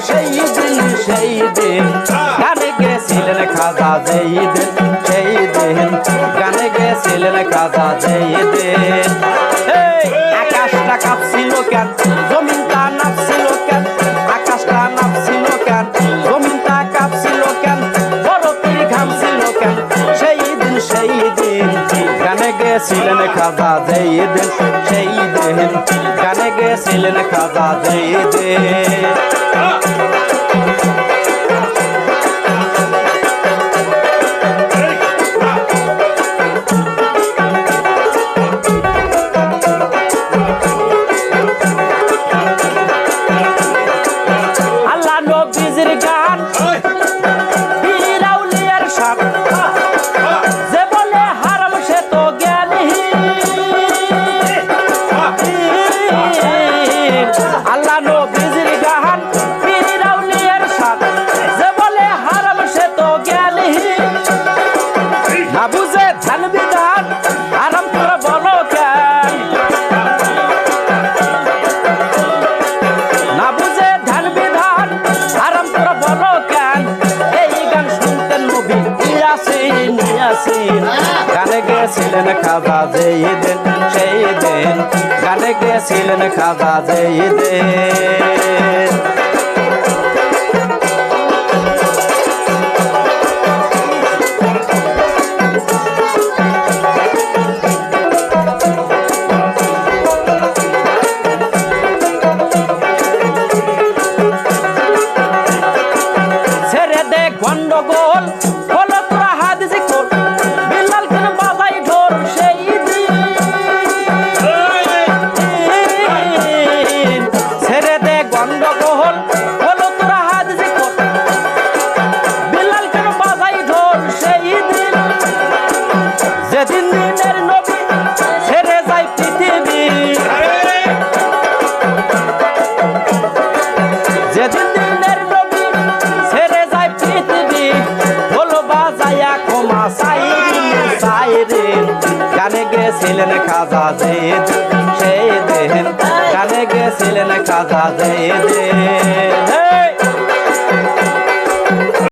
সেই দিন সেই দিন গানে গেছিলেন খাজা যেই দিন সেই দিন গানে গেছিলেন খাজা যেই দিন আকাশটা কাঁপছিল কেন? জমিনটা নাপছিল কেন? আকাশটা নাপছিল কেন? জমিনটা কাঁপছিল কেন? বরফের ঘামছিল কেন? সেই দিন সেই দিন গানে গেছিলেন খাজা যেই দিন সেই দিন গানে গেছিলেন খাজা যেই দিন is it a guy? Yasin Yasin গানে গেছিলেন খাজা যেই দিন সেই দিন গানে গেছিলেন খাজা যেই দিন ছেড়ে দে গন্ডগোল গেছিলেন খাজা জেদ সেই দিন কানে গেছিলেন খাজা যেদিন